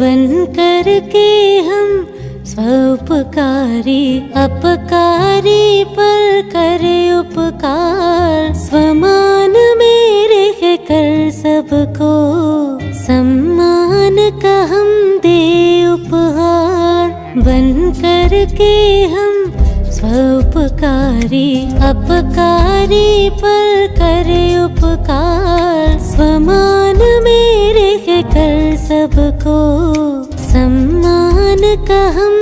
बन करके हम स्वउपकारी अपकारी पर करे उपकार स्वमान मेरे है कर सबको सम्मान का हम दे उपहार बन करके हम स्वउपकारी अपकारी पर करे उपकार स्वमान मेरे है कर सबको सम्मान का हम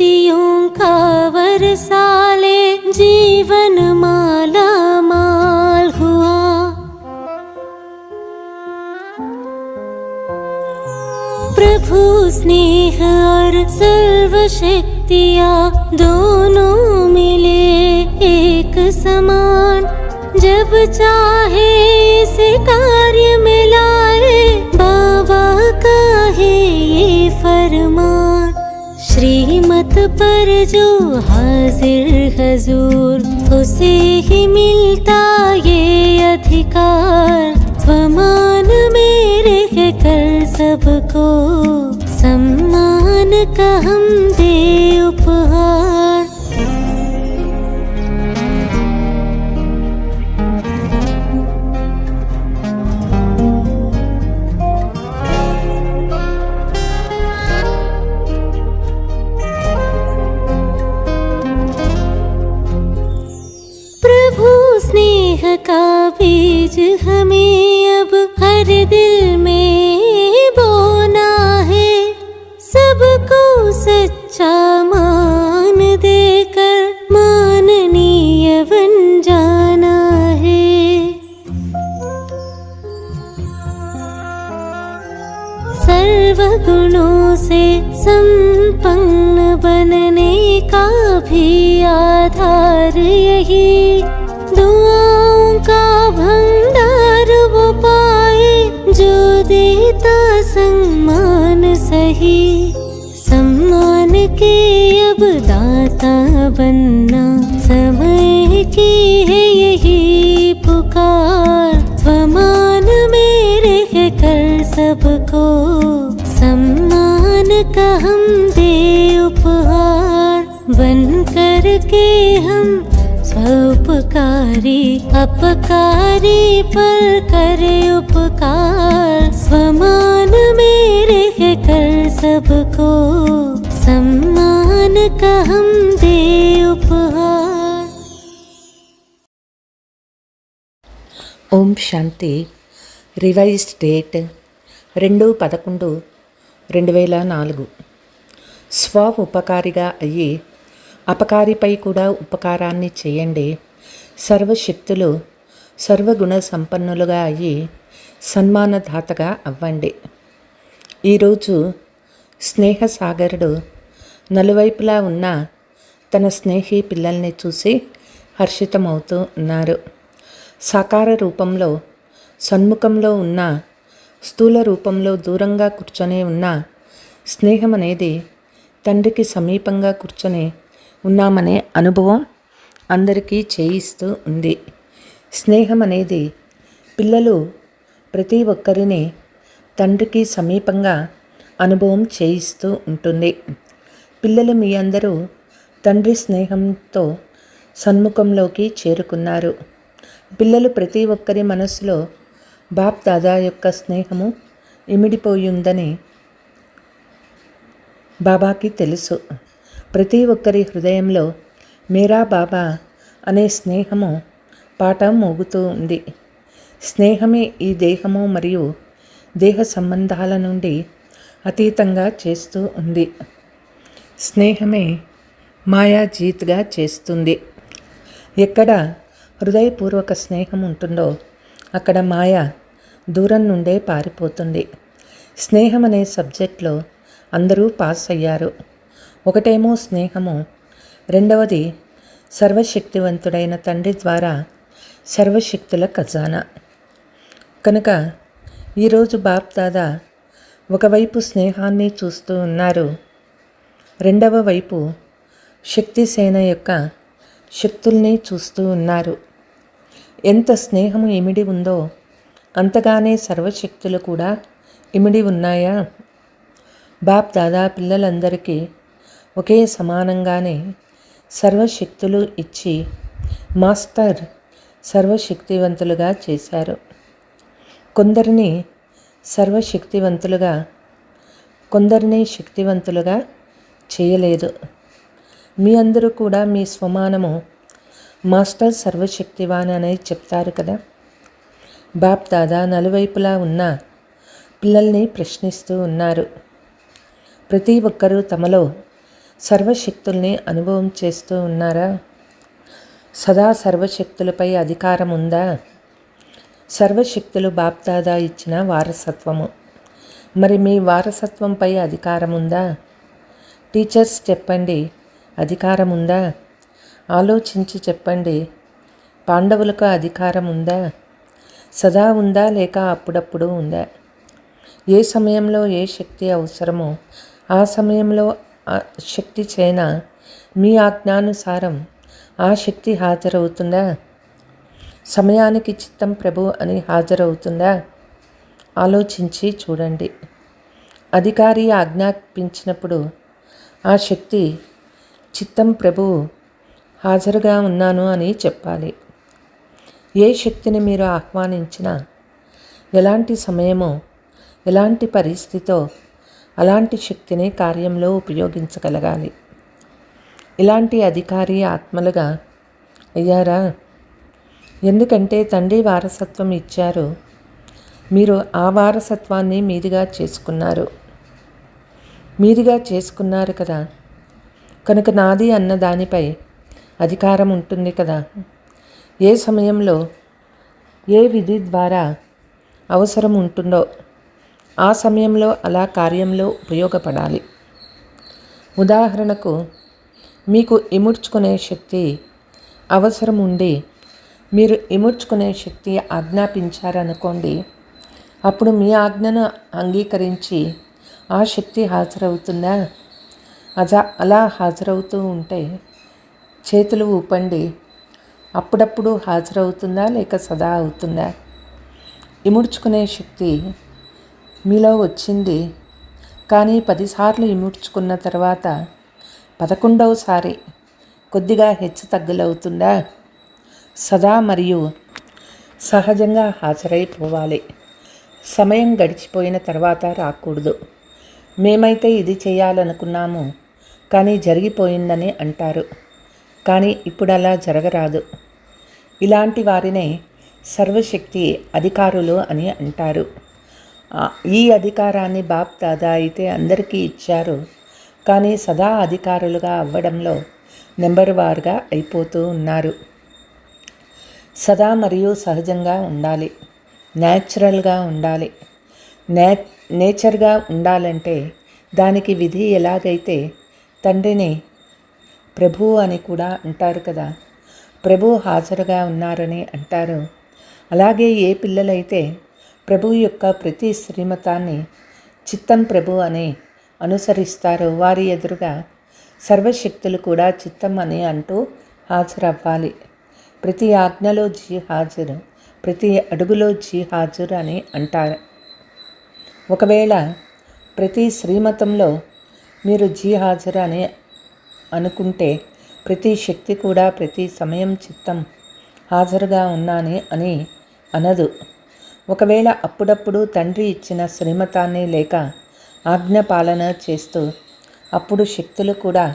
शक्तियों का वरसाले जीवन माला माल हुआ। प्रभु स्नेह और सर्व शक्तियाँ दोनों मिले एक समान। जब चाहे इसे कार्य में लाए बाबा श्रीमत पर जो हाजिर हजूर, उसे ही मिलता ये अधिकार। स्वमान मेरे कर सबको, सम्मान का हम दे अब दाता बनना समय की है यही पुकार। स्वमान मेरे है कर सबको सम्मान का हम दे उपहार। बन कर के हम स्वउपकारी अपकारी पर करे उपकार। स्वमान सम्मान का हम दे उपहार ఓం శాంతి రివైజ్డ్ డేట్ రెండు పదకొండు రెండు వేల నాలుగు స్వ ఉపకారిగా అయ్యి అపకారిపై కూడా ఉపకారాన్ని చేయండి సర్వశక్తులు సర్వగుణ సంపన్నులుగా అయ్యి సన్మానదాతగా అవ్వండి ఈరోజు స్నేహసాగరుడు నలువైపులా ఉన్న తన స్నేహి పిల్లల్ని చూసి హర్షితమవుతూ ఉన్నారు. సాకార రూపంలో సన్ముఖంలో ఉన్న స్థూల రూపంలో దూరంగా కూర్చొని ఉన్న స్నేహం అనేది తండ్రికి సమీపంగా కూర్చొని ఉన్నామనే అనుభవం అందరికీ చేయిస్తూ ఉంది. స్నేహం అనేది పిల్లలు ప్రతి ఒక్కరిని తండ్రికి సమీపంగా అనుభవం చేయిస్తూ ఉంటుంది. పిల్లలు మీ అందరూ తండ్రి స్నేహంతో సన్ముఖంలోకి చేరుకున్నారు. పిల్లలు ప్రతి ఒక్కరి మనసులో బాప్ దాదా యొక్క స్నేహము ఇమిడిపోయిందని బాబాకి తెలుసు. ప్రతి ఒక్కరి హృదయంలో మేరా బాబా అనే స్నేహము పాట మోగుతూ ఉంది. స్నేహమే ఈ దేహము మరియు దేహ సంబంధాల నుండి అతీతంగా చేస్తూ ఉంది. స్నేహమే మాయాజీత్గా చేస్తుంది. ఎక్కడ హృదయపూర్వక స్నేహం ఉంటుందో అక్కడ మాయ దూరం నుండే పారిపోతుంది. స్నేహం అనే సబ్జెక్ట్లో అందరూ పాస్ అయ్యారు. ఒకటేమో స్నేహము రెండవది సర్వశక్తివంతుడైన తండ్రి ద్వారా సర్వశక్తుల ఖజానా. కనుక ఈరోజు బాప్ దాదా ఒకవైపు స్నేహాన్ని చూస్తూ ఉన్నారు రెండవ వైపు శక్తి సేన యొక్క శక్తుల్ని చూస్తూ ఉన్నారు. ఎంత స్నేహం ఇమిడి ఉందో అంతగానే సర్వశక్తులు కూడా ఇమిడి ఉన్నాయా? బాప్ దాదా పిల్లలందరికీ ఒకే సమానంగానే సర్వశక్తులు ఇచ్చి మాస్టర్ సర్వశక్తివంతులుగా చేశారు. కొందరిని సర్వశక్తివంతులుగా కొందరిని శక్తివంతులుగా చేయలేదు. మీ అందరూ కూడా మీ స్వమానము మాస్టర్ సర్వశక్తివాన్ అనేది చెప్తారు కదా. బాప్ దాదా నలువైపులా ఉన్న పిల్లల్ని ప్రశ్నిస్తూ ఉన్నారు. ప్రతి ఒక్కరూ తమలో సర్వశక్తుల్ని అనుభవం చేస్తూ ఉన్నారా? సదా సర్వశక్తులపై అధికారం ఉందా సర్వశక్తులు బాప్దాదా ఇచ్చిన వారసత్వము. మరి మీ వారసత్వంపై అధికారం ఉందా టీచర్స్ చెప్పండి. అధికారం ఉందా ఆలోచించి చెప్పండి. పాండవులకు అధికారం ఉందా సదా ఉందా లేక అప్పుడప్పుడు ఉందా? ఏ సమయంలో ఏ శక్తి అవసరమో ఆ సమయంలో ఆ శక్తి చైనా? మీ ఆజ్ఞానుసారం ఆ శక్తి హాజరవుతుందా? సమయానికి చిత్తం ప్రభు అని హాజరవుతుందా? ఆలోచించి చూడండి. అధికారి ఆజ్ఞాపించినప్పుడు ఆ శక్తి చిత్తం ప్రభు హాజరుగా ఉన్నాను అని చెప్పాలి. ఏ శక్తిని మీరు ఆహ్వానించినా ఎలాంటి సమయమో ఎలాంటి పరిస్థితో అలాంటి శక్తిని కార్యంలో ఉపయోగించగలగాలి. ఇలాంటి అధికారి ఆత్మలుగా అయ్యారా? ఎందుకంటే తండ్రి వారసత్వం ఇచ్చారు. మీరు ఆ వారసత్వాన్ని మీదిగా చేసుకున్నారు. మీరుగా చేసుకున్నారు కదా. కనుక నాది అన్న దానిపై అధికారం ఉంటుంది కదా. ఏ సమయంలో ఏ విధి ద్వారా అవసరం ఉంటుందో ఆ సమయంలో అలా కార్యంలో ఉపయోగపడాలి. ఉదాహరణకు మీకు ఇముడ్చుకునే శక్తి అవసరం ఉండి మీరు ఇముడ్చుకునే శక్తి ఆజ్ఞాపించారనుకోండి అప్పుడు మీ ఆజ్ఞను అంగీకరించి ఆ శక్తి హాజరవుతుందా? అజా అలా హాజరవుతూ ఉంటే చేతులు ఊపండి. అప్పుడప్పుడు హాజరవుతుందా లేక సదా అవుతుందా? ఇముడ్చుకునే శక్తి మీలో వచ్చింది. కానీ పదిసార్లు ఇముడ్చుకున్న తర్వాత పదకొండవసారి కొద్దిగా హెచ్చు తగ్గులవుతుందా? సదా మరియు సహజంగా హాజరైపోవాలి. సమయం గడిచిపోయిన తర్వాత రాకూడదు. మేమైతే ఇది చేయాలనుకున్నాము. కానీ జరిగిపోయిందని అంటారు. కానీ ఇప్పుడు అలా జరగరాదు. ఇలాంటి వారినే సర్వశక్తి అధికారులు అని అంటారు. ఈ అధికారాన్ని బాప్ దాదా అయితే అందరికీ ఇచ్చారు. కానీ సదా అధికారులుగా అవ్వడంలో నెంబర్ వారుగా అయిపోతూ ఉన్నారు. సదా మరియు సహజంగా ఉండాలి. న్యాచురల్గా ఉండాలి. నే నేచర్గా ఉండాలంటే దానికి విధి ఎలాగైతే తండ్రిని ప్రభు అని కూడా అంటారు కదా. ప్రభు హాజరుగా ఉన్నారని అంటారు. అలాగే ఏ పిల్లలైతే ప్రభు యొక్క ప్రతి శ్రీమతాన్ని చిత్తం ప్రభు అని అనుసరిస్తారో వారి ఎదురుగా సర్వశక్తులు కూడా చిత్తం అని అంటూ హాజరవ్వాలి. ప్రతి ఆజ్ఞలో జీ హాజరు ప్రతి అడుగులో జీ హాజరు అని అంటారు. ఒకవేళ ప్రతి శ్రీమతంలో మీరు జీ హాజరు అని అనుకుంటే ప్రతి శక్తి కూడా ప్రతి సమయం చిత్తం హాజరుగా ఉన్నాని అని అనదు. ఒకవేళ అప్పుడప్పుడు తండ్రి ఇచ్చిన శ్రీమతాన్ని లేక ఆజ్ఞ పాలన చేస్తూ అప్పుడు శక్తులు కూడా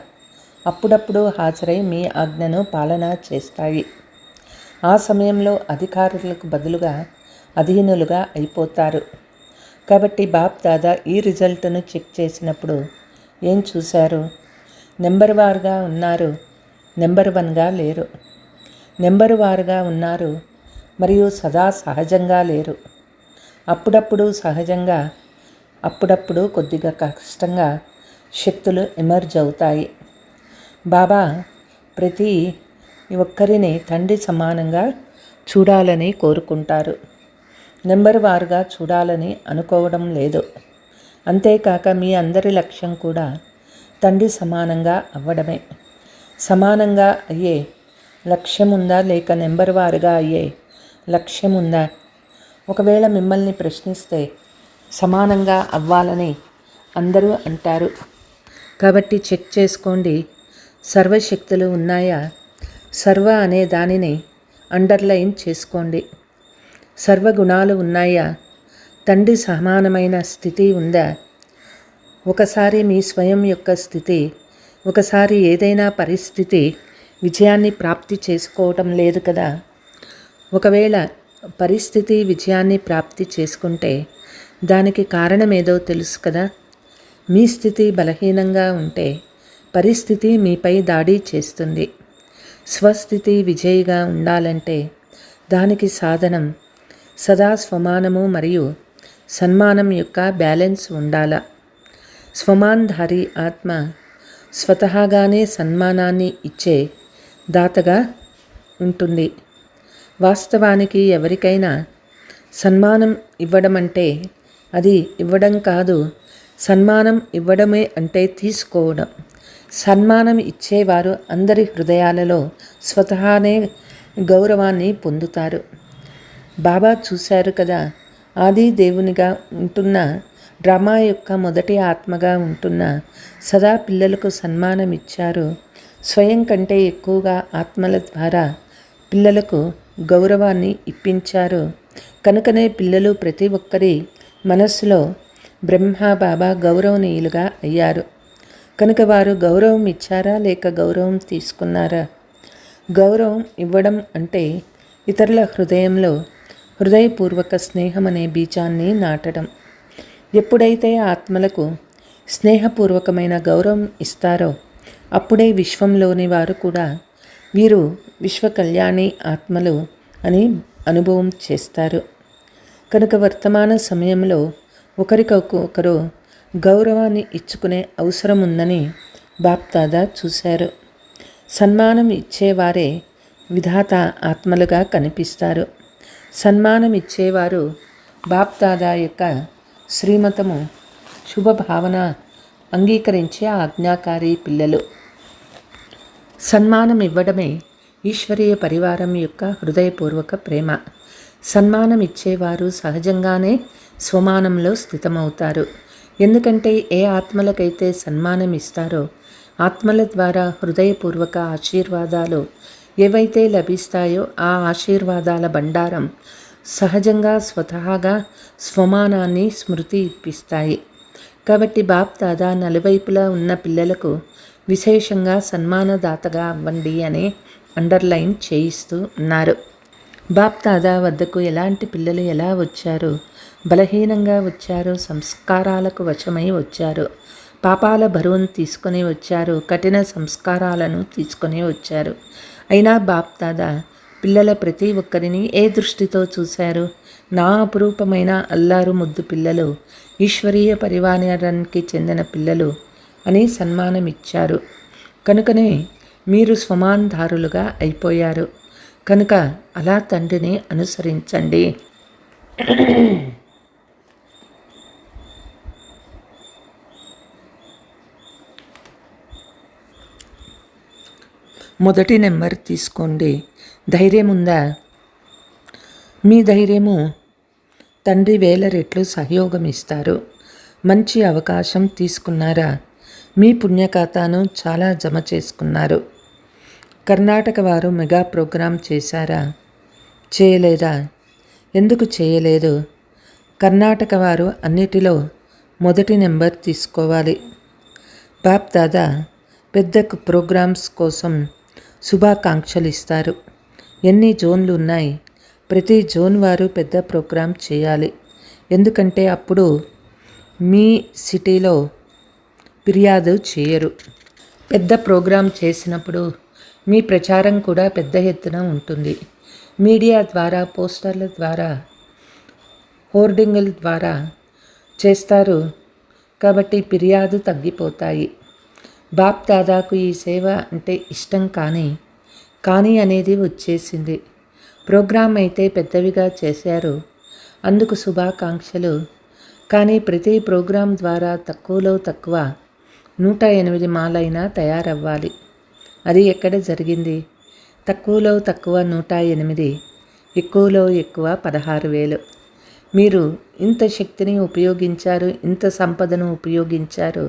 అప్పుడప్పుడు హాజరై మీ ఆజ్ఞను పాలన చేస్తాయి. ఆ సమయంలో అధికారులకు బదులుగా అధీనులుగా అయిపోతారు. కాబట్టి బాప్ దాదా ఈ రిజల్ట్ను చెక్ చేసినప్పుడు ఏం చూశారు? నెంబర్ వారుగా ఉన్నారు నెంబర్ వన్గా లేరు. నెంబర్ వారుగా ఉన్నారు మరియు సదా సహజంగా లేరు. అప్పుడప్పుడు సహజంగా అప్పుడప్పుడు కొద్దిగా కష్టంగా శక్తులు ఎమర్జ్ అవుతాయి. బాబా ప్రతి ఒక్కరిని తండ్రి సమానంగా చూడాలని కోరుకుంటారు. నెంబర్ వారుగా చూడాలని అనుకోవడం లేదు. అంతేకాక మీ అందరి లక్ష్యం కూడా తండ్రి సమానంగా అవ్వడమే. సమానంగా అయ్యే లక్ష్యం ఉందా లేక నెంబర్ వారుగా అయ్యే లక్ష్యం ఉందా ఒకవేళ మిమ్మల్ని ప్రశ్నిస్తే సమానంగా అవ్వాలని అందరూ అంటారు. కాబట్టి చెక్ చేసుకోండి. సర్వశక్తులు ఉన్నాయా? సర్వ అనే దానిని అండర్లైన్ చేసుకోండి. సర్వగుణాలు ఉన్నాయా? తండ్రి సమానమైన స్థితి ఉందా? ఒకసారి మీ స్వయం యొక్క స్థితి ఒకసారి ఏదైనా పరిస్థితి విజయాన్ని ప్రాప్తి చేసుకోవటం లేదు కదా? ఒకవేళ పరిస్థితి విజయాన్ని ప్రాప్తి చేసుకుంటే దానికి కారణమేదో తెలుసు కదా? మీ స్థితి బలహీనంగా ఉంటే పరిస్థితి మీపై దాడి చేస్తుంది. స్వస్థితి విజయిగా ఉండాలంటే దానికి సాధనం సదా స్వమానము మరియు సన్మానం యొక్క బ్యాలెన్స్ ఉండాల. స్వమాన్ధారి ఆత్మ స్వతహాగానే సన్మానాన్ని ఇచ్చే దాతగా ఉంటుంది. వాస్తవానికి ఎవరికైనా సన్మానం ఇవ్వడం అంటే అది ఇవ్వడం కాదు సన్మానం ఇవ్వడమే అంటే తీసుకోవడం. సన్మానం ఇచ్చేవారు అందరి హృదయాలలో స్వతహానే గౌరవాన్ని పొందుతారు. బాబా చూశారు కదా. ఆది దేవునిగా ఉంటున్న డ్రామా యొక్క మొదటి ఆత్మగా ఉంటున్న సదా పిల్లలకు సన్మానం ఇచ్చారు స్వయం కంటే ఎక్కువగా ఆత్మల ద్వారా పిల్లలకు గౌరవాన్ని ఇప్పించారు. కనుకనే పిల్లలు ప్రతి ఒక్కరి మనస్సులో బ్రహ్మ బాబా గౌరవనీయులుగా అయ్యారు. కనుక వారు గౌరవం ఇచ్చారా లేక గౌరవం తీసుకున్నారా? గౌరవం ఇవ్వడం అంటే ఇతరుల హృదయంలో హృదయపూర్వక స్నేహం అనే బీజాన్ని నాటడం. ఎప్పుడైతే ఆత్మలకు స్నేహపూర్వకమైన గౌరవం ఇస్తారో అప్పుడే విశ్వంలోని వారు కూడా వీరు విశ్వ కళ్యాణి ఆత్మలు అని అనుభవం చేస్తారు. కనుక వర్తమాన సమయంలో ఒకరికొకరు గౌరవాన్ని ఇచ్చుకునే అవసరం ఉందని బాప్దాదా చూశారు. సన్మానం ఇచ్చేవారే విధాత ఆత్మలుగా కనిపిస్తారు. సన్మానం ఇచ్చేవారు బాప్దాదా యొక్క శ్రీమతము శుభభావన అంగీకరించే ఆజ్ఞాకారి పిల్లలు. సన్మానం ఇవ్వడమే ఈశ్వరీయ పరివారం యొక్క హృదయపూర్వక ప్రేమ. సన్మానం ఇచ్చేవారు సహజంగానే స్వమానంలో స్థితమవుతారు. ఎందుకంటే ఏ ఆత్మలకైతే సన్మానం ఇస్తారో ఆత్మల ద్వారా హృదయపూర్వక ఆశీర్వాదాలు ఏవైతే లభిస్తాయో ఆ ఆశీర్వాదాల బండారం సహజంగా స్వతహాగా స్వమానాన్ని స్మృతి ఇప్పిస్తాయి. కాబట్టి బాప్ దాదా నలువైపులా ఉన్న పిల్లలకు విశేషంగా సన్మానదాతగా అవ్వండి అని అండర్లైన్ చేయిస్తూ ఉన్నారు. బాప్ దాదా వద్దకు ఎలాంటి పిల్లలు ఎలా వచ్చారు? బలహీనంగా వచ్చారు సంస్కారాలకు వశమై వచ్చారు పాపాల బరువును తీసుకొని వచ్చారు కఠిన సంస్కారాలను తీసుకొని వచ్చారు అయినా బాప్ దాదా పిల్లల ప్రతి ఒక్కరిని ఏ దృష్టితో చూశారు? నా అపురూపమైన అల్లారు ముద్దు పిల్లలు ఈశ్వరీయ పరివారానికి చెందిన పిల్లలు అని సన్మానం ఇచ్చారు కనుకనే మీరు స్వమాన్దారులుగా అయిపోయారు. కనుక అలా తండ్రిని అనుసరించండి. మొదటి నెంబర్ తీసుకోండి. ధైర్యం ఉందా మీ ధైర్యము తండ్రి వేల రెట్లు సహయోగం ఇస్తారు మంచి అవకాశం తీసుకున్నారా? మీ పుణ్యఖాతాను చాలా జమ చేసుకున్నారు. కర్ణాటక వారు మెగా ప్రోగ్రాం చేశారా? చేయలేదా? ఎందుకు చేయలేదు? కర్ణాటక వారు అన్నిటిలో మొదటి నెంబర్ తీసుకోవాలి. బాప్ దాదా పెద్ద ప్రోగ్రామ్స్ కోసం శుభాకాంక్షలు ఇస్తారు ఎన్ని జోన్లు ఉన్నాయి ప్రతి జోన్ వారు పెద్ద ప్రోగ్రాం చేయాలి. ఎందుకంటే అప్పుడు మీ సిటీలో ఫిర్యాదు చేయరు. పెద్ద ప్రోగ్రాం చేసినప్పుడు మీ ప్రచారం కూడా పెద్ద ఎత్తున ఉంటుంది. మీడియా ద్వారా పోస్టర్ల ద్వారా హోర్డింగుల ద్వారా చేస్తారు. కాబట్టి ఫిర్యాదు తగ్గిపోతాయి. బాప్ దాదాకు ఈ సేవ అంటే ఇష్టం కానీ కానీ అనేది వచ్చేసింది. ప్రోగ్రాం అయితే పెద్దవిగా చేశారు. అందుకు శుభాకాంక్షలు. కానీ ప్రతి ప్రోగ్రాం ద్వారా తక్కువలో తక్కువ నూట ఎనిమిది మాలైనా తయారవ్వాలి. అది ఎక్కడ జరిగింది? తక్కువలో తక్కువ నూట ఎనిమిది ఎక్కువలో ఎక్కువ పదహారు వేలు. మీరు ఇంత శక్తిని ఉపయోగించారు ఇంత సంపదను ఉపయోగించారు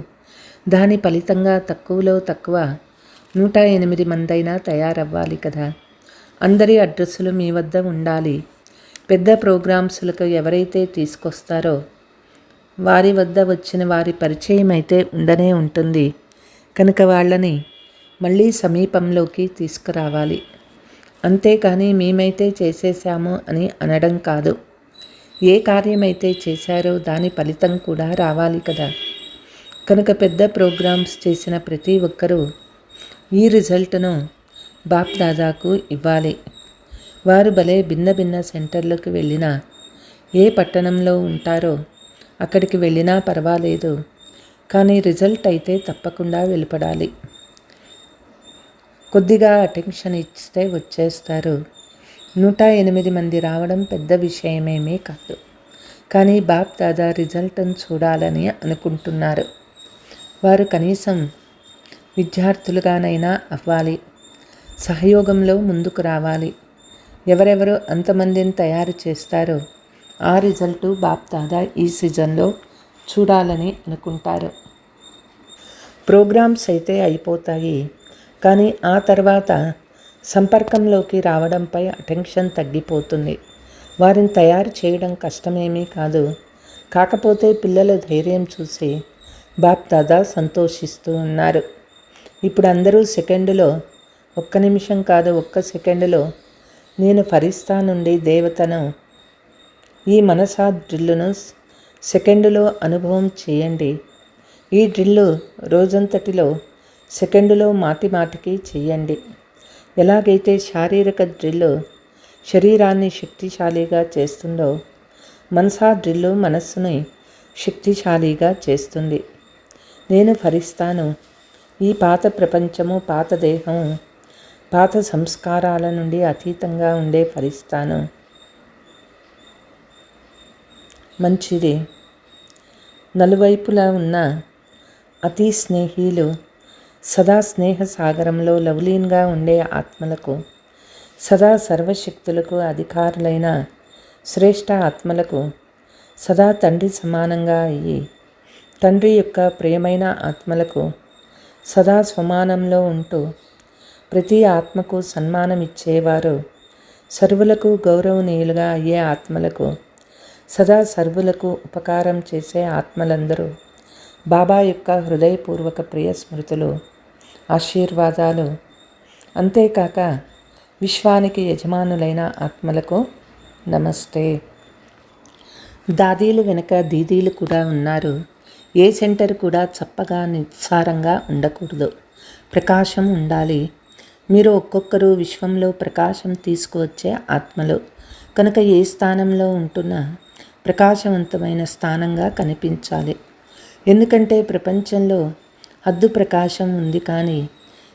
దాని ఫలితంగా తక్కువలో తక్కువ నూట ఎనిమిది మందైనా తయారవ్వాలి కదా. అందరి అడ్రస్సులు మీ వద్ద ఉండాలి. పెద్ద ప్రోగ్రామ్స్లకు ఎవరైతే తీసుకొస్తారో వారి వద్ద వచ్చిన వారి పరిచయం అయితే ఉండనే ఉంటుంది. కనుక వాళ్ళని మళ్ళీ సమీపంలోకి తీసుకురావాలి. అంతేకాని మేమైతే చేసేసాము అని అనడం కాదు. ఏ కార్యమైతే చేశారో దాని ఫలితం కూడా రావాలి కదా. కనుక పెద్ద ప్రోగ్రామ్స్ చేసిన ప్రతి ఒక్కరూ ఈ రిజల్ట్ను బాప్ దాదాకు ఇవ్వాలి. వారు భలే భిన్న భిన్న సెంటర్లకు వెళ్ళినా ఏ పట్టణంలో ఉంటారో అక్కడికి వెళ్ళినా పర్వాలేదు కానీ రిజల్ట్ అయితే తప్పకుండా వెలుపడాలి. కొద్దిగా అటెన్షన్ ఇస్తే వచ్చేస్తారు. నూట ఎనిమిది మంది రావడం పెద్ద విషయమేమీ కాదు కానీ బాప్ దాదా రిజల్ట్ను చూడాలని అనుకుంటున్నారు. వారు కనీసం విద్యార్థులుగానైనా అవ్వాలి. సహయోగంలో ముందుకు రావాలి. ఎవరెవరు అంతమందిని తయారు చేస్తారో ఆ రిజల్టు బాప్దాదా ఈ సీజన్లో చూడాలని అనుకుంటారు. ప్రోగ్రామ్స్ అయితే అయిపోతాయి. కానీ ఆ తర్వాత సంపర్కంలోకి రావడంపై అటెన్షన్ తగ్గిపోతుంది. వారిని తయారు చేయడం కష్టమేమీ కాదు. కాకపోతే పిల్లల ధైర్యం చూసి బాప్ దాదా సంతోషిస్తూ ఉన్నారు. ఇప్పుడు అందరూ సెకండులో ఒక్క నిమిషం కాదు ఒక్క సెకండులో నేను ఫరిస్తా నుండి దేవతను ఈ మనసా డ్రిల్లును సెకండులో అనుభవం చేయండి. ఈ డ్రిల్లు రోజంతటిలో సెకండులో మాటి మాటికి చేయండి. ఎలాగైతే శారీరక డ్రిల్లు శరీరాన్ని శక్తిశాలిగా చేస్తుందో మనసా డ్రిల్లు మనస్సుని శక్తిశాలిగా చేస్తుంది. నేను ఫరిస్తాను. ఈ పాత ప్రపంచము పాత దేహం పాత సంస్కారాల నుండి అతీతంగా ఉండే ఫరిస్తాను. మంచిది. నలువైపులా ఉన్న అతి స్నేహీలు సదా స్నేహ సాగరంలో లవ్లీన్గా ఉండే ఆత్మలకు సదా సర్వశక్తులకు అధికారులైన శ్రేష్ఠ ఆత్మలకు సదా తండ్రి సమానంగా అయ్యి తండ్రి యొక్క ప్రియమైన ఆత్మలకు సదా స్వమానంలో ఉంటూ ప్రతి ఆత్మకు సన్మానం ఇచ్చేవారు సర్వులకు గౌరవనీయులుగా అయ్యే ఆత్మలకు సదా సర్వులకు ఉపకారం చేసే ఆత్మలందరూ బాబా యొక్క హృదయపూర్వక ప్రియ స్మృతులు ఆశీర్వాదాలు. అంతేకాక విశ్వానికి యజమానులైన ఆత్మలకు నమస్తే. దాదీలు వెనుక దీదీలు కూడా ఉన్నారు. ఏ సెంటర్ కూడా చప్పగా నిస్సారంగా ఉండకూడదు. ప్రకాశం ఉండాలి. మీరు ఒక్కొక్కరు విశ్వంలో ప్రకాశం తీసుకువచ్చే ఆత్మలు. కనుక ఏ స్థానంలో ఉంటున్నా ప్రకాశవంతమైన స్థానంగా కనిపించాలి. ఎందుకంటే ప్రపంచంలో హద్దు ప్రకాశం ఉంది కానీ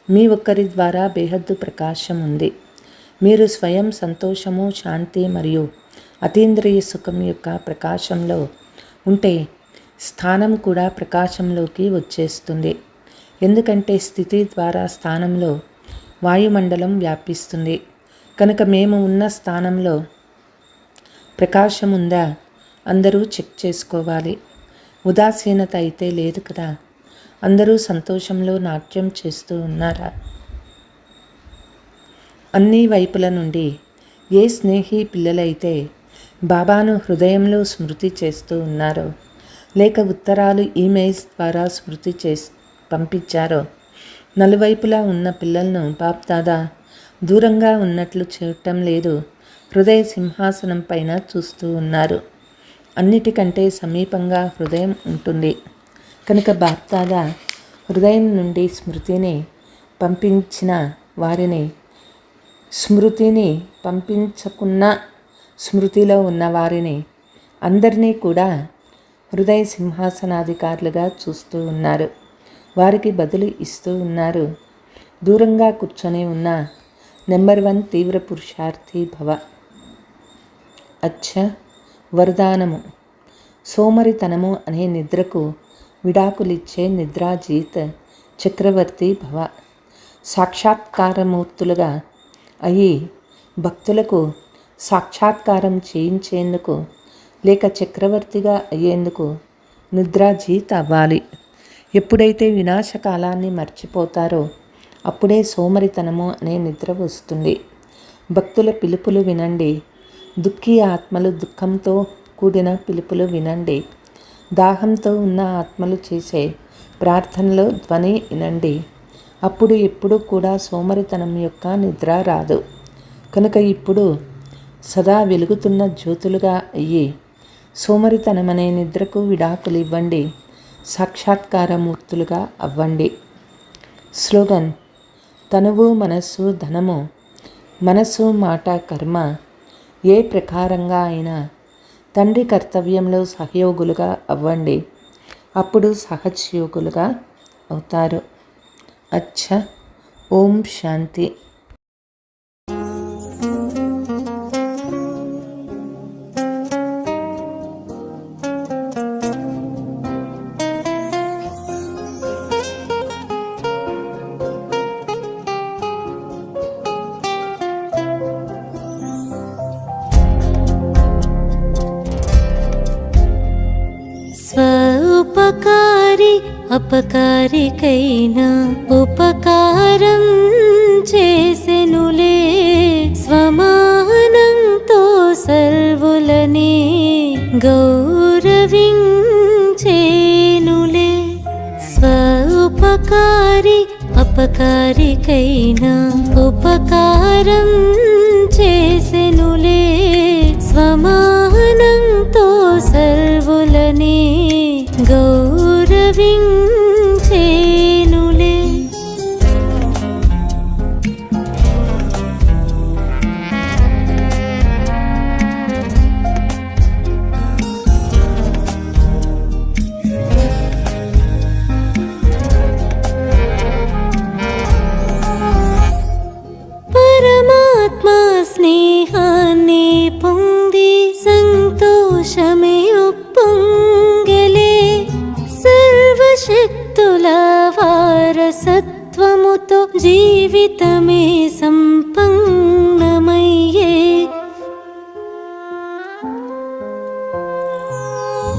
మీ ఒక్కరి ద్వారా బేహద్దు ప్రకాశం ఉంది. మీరు స్వయం సంతోషము శాంతి మరియు అతీంద్రియ సుఖం యొక్క ప్రకాశంలో ఉంటే స్థానం కూడా ప్రకాశంలోకి వచ్చేస్తుంది. ఎందుకంటే స్థితి ద్వారా స్థానంలో వాయుమండలం వ్యాపిస్తుంది. కనుక మేము ఉన్న స్థానంలో ప్రకాశం ఉందా అందరూ చెక్ చేసుకోవాలి. ఉదాసీనత అయితే లేదు కదా? అందరూ సంతోషంలో నాట్యం చేస్తూ ఉన్నారా? అన్ని వైపుల నుండి ఏ స్నేహి పిల్లలైతే బాబాను హృదయంలో స్మృతి చేస్తూ ఉన్నారో లేక ఉత్తరాలు ఈమెయిల్స్ ద్వారా స్మృతి చేసి పంపించారో? నలువైపులా ఉన్న పిల్లలను బాప్ దాదా దూరంగా ఉన్నట్లు చేయటం లేదు. హృదయ సింహాసనం పైన చూస్తూ ఉన్నారు. అన్నిటికంటే సమీపంగా హృదయం ఉంటుంది. కనుక బాప్దాదా హృదయం నుండి స్మృతిని పంపించిన వారిని స్మృతిని పంపించకున్న స్మృతిలో ఉన్న వారిని అందరినీ కూడా హృదయ సింహాసనాధికారులుగా చూస్తూ ఉన్నారు. వారికి బదులు ఇస్తూ ఉన్నారు. దూరంగా కూర్చొని ఉన్న నెంబర్ వన్ తీవ్ర పురుషార్థి భవ. అచ్చ వరదానము. సోమరితనము అనే నిద్రకు విడాకులిచ్చే నిద్రాజీత్ చక్రవర్తి భవ. సాక్షాత్కారమూర్తులుగా అయి భక్తులకు సాక్షాత్కారం చేయించేందుకు లేక చక్రవర్తిగా అయ్యేందుకు నిద్రాజీత్ అవ్వాలి ఎప్పుడైతే వినాశకాలాన్ని మర్చిపోతారో అప్పుడే సోమరితనము అనే నిద్ర వస్తుంది. భక్తుల పిలుపులు వినండి. దుఃఖీ ఆత్మలు దుఃఖంతో కూడిన పిలుపులు వినండి. దాహంతో ఉన్న ఆత్మలు చేసే ప్రార్థనలో ధ్వని వినండి. అప్పుడు ఎప్పుడు కూడా సోమరితనం యొక్క నిద్ర రాదు. కనుక ఇప్పుడు సదా వెలుగుతున్న జ్యోతులుగా అయ్యి సోమరితనమనే నిద్రకు విడాకులు ఇవ్వండి సాక్షాత్కారమూర్తులుగా అవ్వండి. స్లోగన్ తనువు మనస్సు ధనము మనస్సు మాట కర్మ ఏ ప్రకారంగా అయినా తండ్రి కర్తవ్యంలో సహయోగులుగా అవ్వండి అప్పుడు సహజయోగులుగా అవుతారు. అచ్చ ఓం శాంతి. అపకారికైనా ఉపకారం చేసెనులే స్వమానంతో సర్వులనే గౌరవించేనులే. స్వ ఉపకారి అపకారికైనా ఉపకారం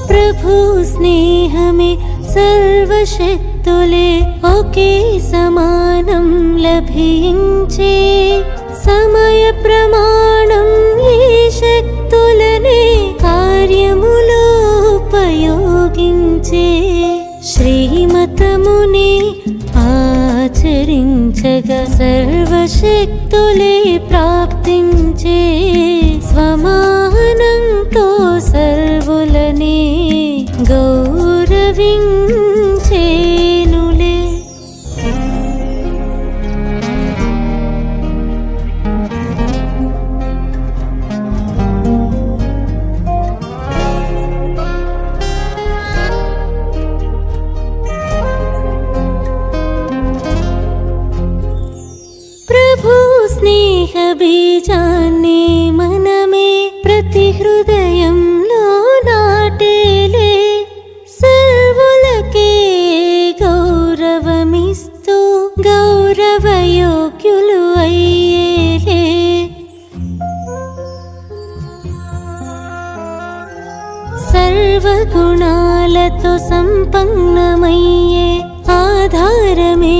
ప్రభు స్నేహమే సర్వశక్తులే ఒకే సమానం లభించే సమయ ప్రమాణం ఈ శక్తులనే కార్యములో ఉపయోగించే శ్రీమతముని ఆచరించగా సర్వశక్తులే ప్రాప్తించే బీజాన్ని మనమే ప్రతి హృదయంలో నాటేలే సర్వులకే గౌరవమిస్తూ గౌరవయోగ్యులు అయ్యేలే సర్వగుణాలతో సంపన్నమయ్యే ఆధారమే